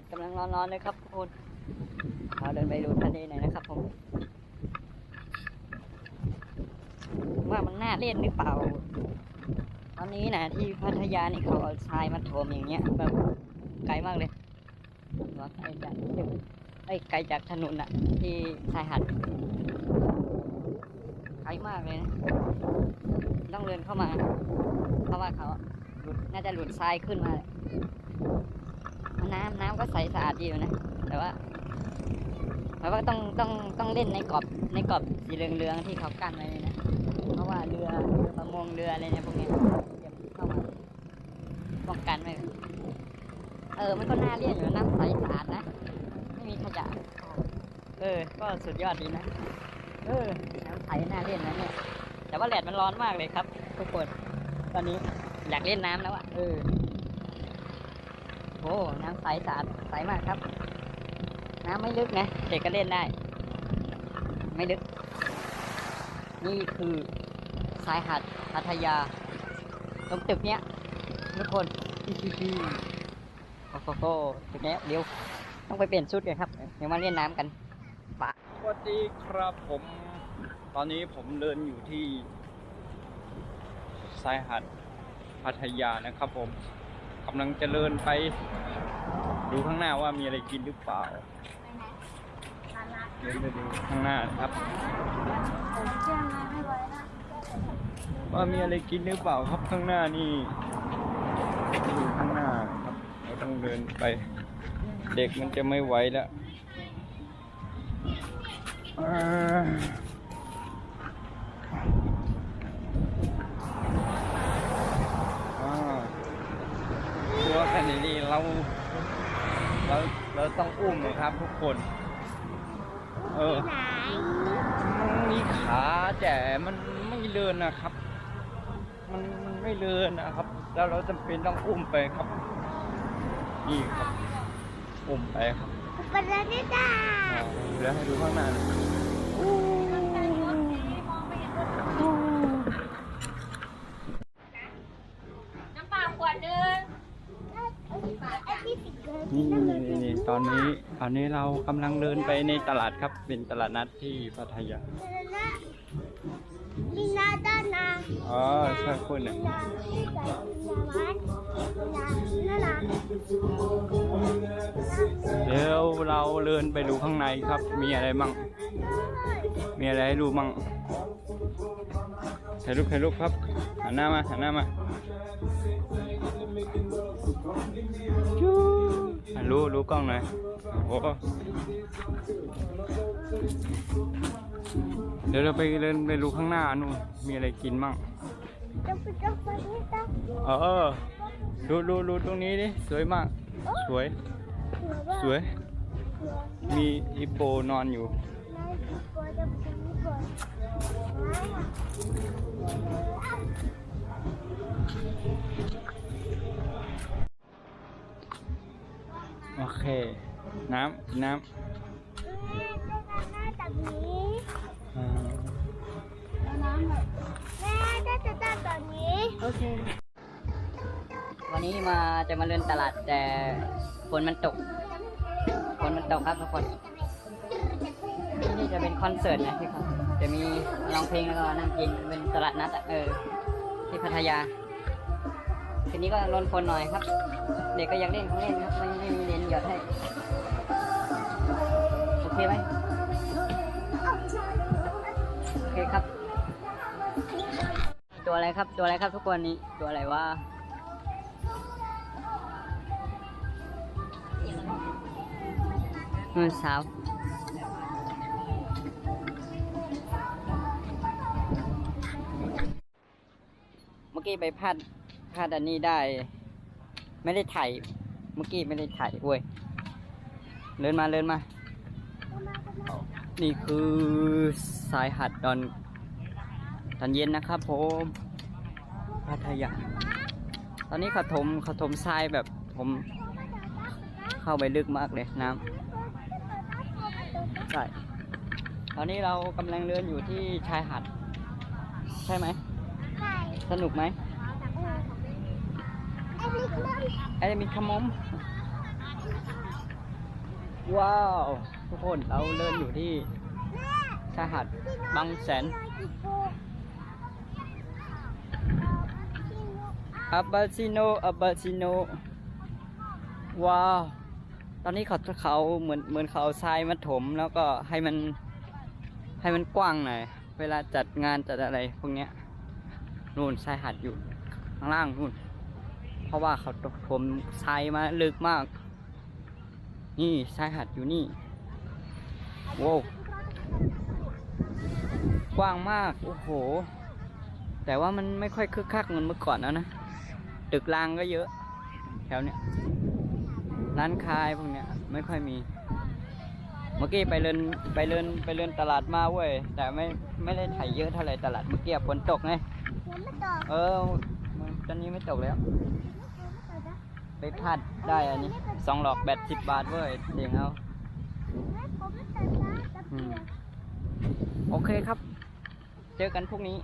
ดกำลังร้อนๆเลยครับทุกคนเราเดินไปดูทะเลหน่อยนะครับผมว่ามันน่าเล่นหรือเปล่า ตอนนี้นะที่พัทยานี่เขาเอาทรายมาโถมอย่างเงี้ยแบบไกลมากเลยว่าไกลจากไอ้ยไกลจากถนนอะที่ชายหาดไกลมากเลยนะต้องเดินเข้ามา เพราะว่าเขาน่าจะหลุดทรายขึ้นมาเลย น้ำน้ำก็ใสสะอาดดีอยู่นะ แต่ว่าแต่ว่าต้องต้องต้องเล่นในกรอบในกรอบสีเหลืองๆที่เขากั้นไว้เลยนะ เพราะว่าเรือเรือประมงเรืออะไรเนี่ยพวกนี้ยจะเข้ามาป้องกันไว้เออ มันก็น่าเลี่ยนอยู่นะน้ำใสสะอาดนะ ไม่มีขยะ เออ ก็สุดยอดดีนะ เออ น้ำใสน่าเล่นนะเนี่ย แต่ว่าแดดมันร้อนมากเลยครับ ทุกคน ตอนนี้อยากเล่นน้ำแล้วอะเออ โอ้น้ำใสสะอาดใสมากครับ น้ำไม่ลึกนะ เด็กก็เล่นได้ ไม่ลึก นี่คือชายหาดพัทยา ตรงตึกเนี้ยทุกคนโอ้โหตึกเนี้ยเดี๋ยวต้องไปเปลี่ยนชุดกันครับ เดี๋ยวมาเล่นน้ำกันปะสวัสดีครับผม ตอนนี้ผมเดินอยู่ที่ชายหาดพัทยานะครับผม กำลังจะเดินไป ดูข้างหน้าว่ามีอะไรกินหรือเปล่าเดินไปดูข้างหน้าครับ ว่ามีอะไรกินหรือเปล่าครับข้างหน้านี่ดูข้างหน้าครับเราต้องเดินไป เด็กมันจะไม่ไหวแล้วอ่าอ่า ตัวขนาดนี้เราเราเราต้องอุ้มนะครับทุกคน เออมันมีขาแต่มันไม่เดินนะครับ มันมันไม่เดินนะครับ แล้วเราจำเป็นต้องอุ้มไปครับ นี่ครับ อุ้มไปครับปลาดิตาอ่าเดี๋ยวให้ดูข้างหน้าหน่อย น้ำเปล่าขวดนึงไอ้ที่ติดเลย นี่นี่นี่ตอนนี้ตอนนี้เรากำลังเดินไปในตลาดครับ เป็นตลาดนัดที่พัทยาลีนาดานาอ๋อใช่คุณเนี่ยลีนาลีนาวันลีนานาเดี๋ยวเราเดินไปดูข้างในครับ มีอะไรมั่ง มีอะไรให้ดูมั่งถ่ายรูปถ่ายรูปครับหันหน้ามาหันหน้ามาจู๊อะ รู้รู้กล้องหน่อยโอ้เดี๋ยวเราไปเดินไปดูข้างหน้านู่นมีอะไรกินมั่งเออดูดูดูตรงนี้ดิสวยมาก สวย สวย มีฮิปโปนอนอยู่ โอเค น้ำกินน้แม่จะหน้าตักนี้ำอ่าน้ำแบบแม่จะจะตักแบบนี้โอเค วันนี้มาจะมาเล่นตลาดแต่ฝนมันตก ฝนมันตกครับทุกคน ที่นี่จะเป็นคอนเสิร์ตนะที่เขาจะมีร้องเพลงแล้วก็นั่งกินเป็นตลาดนัดอะเออ ที่พัทยา ทีนี้ก็ลนฝนหน่อยครับ เด็กก็อยากเล่นของเล่นครับไม่ไม่มีเลนหยอดให้โอเคไหมโอเคครับ ตัวอะไรครับตัวอะไรครับทุกคนนี้ตัวอะไรวะมือสาวเมื่อกี้ไปพลาด พลาดอันนี้ได้ ไม่ได้ถ่ายเมื่อกี้ไม่ได้ถ่ายเว้ยเดินมาเดินมา นี่คือสายหัดตอนตอนเย็นนะครับผมพัทยาตอนนี้เขาถมเขาถมทรายแบบผมเข้าไปลึกมากเลยน้ำใช่ตอนนี้เรากำลังเดินอยู่ที่ชายหาดใช่ไหมไข่สนุกไหมไอ้ลิกนั่นไอ้มีขมม ว้าว ทุกคนเราเดินอยู่ที่ชายหาดบางแสนอับบาซิโนอับบาซิโน ว้าว ตอนนี้เขาเขาเหมือนเหมือนเขาทรายมาถมแล้วก็ให้มันให้มันกว้างหน่อย เวลาจัดงานจัดอะไรพวกเนี้ยนู่นชายหาดอยู่ข้างล่างนู่น ราะว่าเขาถมทรายมาลึกมาก นี่ชายหาดอยู่นี่โว้วกว้างมาก โอ้โห แต่ว่ามันไม่ค่อยคึกคักเหมือนเมื่อก่อนแล้วนะตึกรางก็เยอะ แถวเนี้ยร้านคายพวกเนี้ยไม่ค่อยมี เมื่อกี้ไปเดินไปเดินไปเดินตลาดมาเว้ย แต่ไม่ไม่ได้ถ่ายเยอะเท่าไหร่ตลาดเมื่อกี้ฝนตกไง เออมันตอนนี้ไม่ตกแล้ว ไปพลาดได้อันนี้สองหลอกแบตสิบบาทเว้ยเสียงเอาโอเคครับ เจอกันพรุ่งนี้